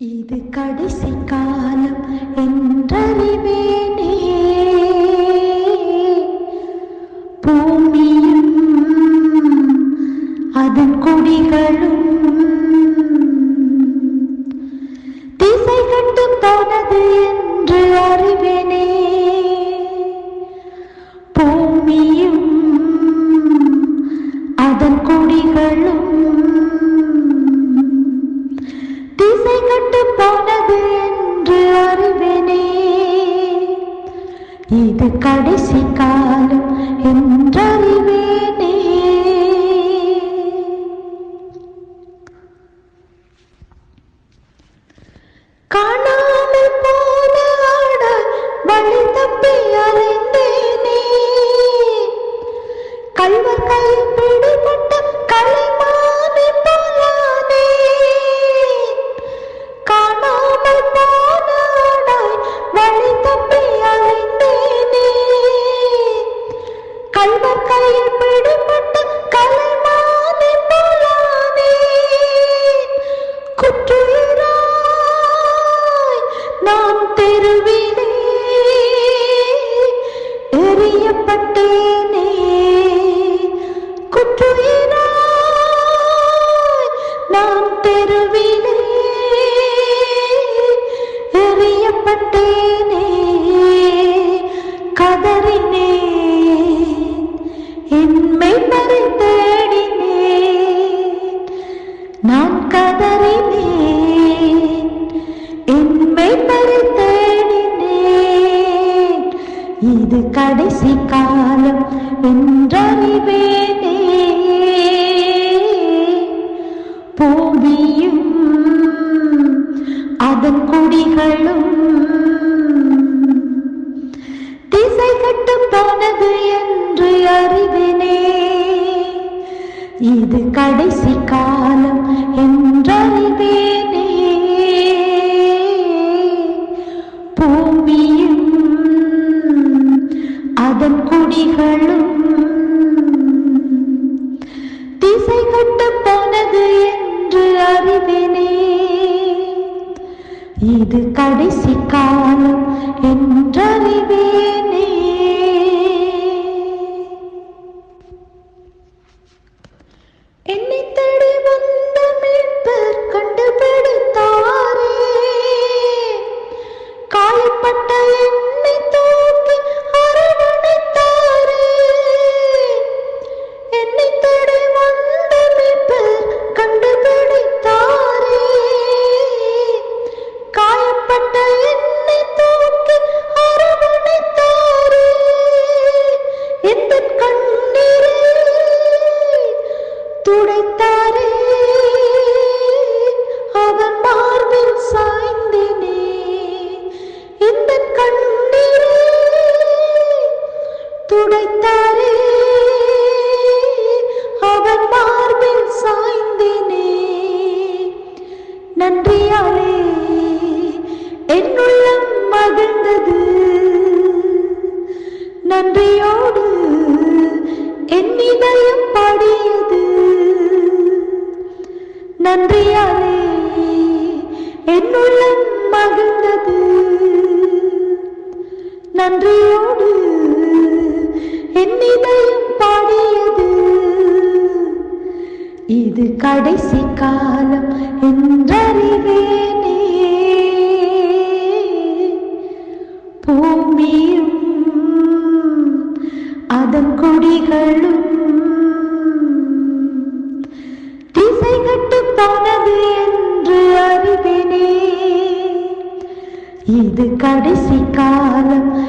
இது கடைசி காலம் என்றறிவேனே. பூமியும் அதன் குடிகளும் திசை கட்டு போனது என்று அறிவேனே. இது கடைசி காலம் என்றறிவேனே. காணாமல் போன ஆட வழி தப்பி அறிந்தேனே கள்வர் கையில் கல்வர் கையில் பிடிபட்ட கலைமானே போலானே குற்றுயிராய் நான் தெருவிலே எரியப்பட்டேன் இது கடைசி காலம் என்றறிவேனே. பூமியும் அதன் குடிகளும் திசை கட்டு போனது என்று அறிவினே. இது கடைசி காலம் குடிகளும். திசை கட்டு போனது என்று அறிவினே. இது கடைசி காலம் என்றறிவேனே. உடைத்தாரே அவன் மார்பில் சாய்ந்தினே. நன்றியாலே என்னுள்ளம் மகிழ்ந்தது. நன்றியோடு என் இதயம் பாடியது. நன்றியாலே என்னுள்ளம் மகிழ்ந்தது. நன்றியோடு இதயம் பாடியது. இது கடைசி காலம் என்றறிவேனே. பூமியும் அதன் கொடிகளும் திசை கட்டு போனது என்று அறிவேனே. இது கடைசி காலம்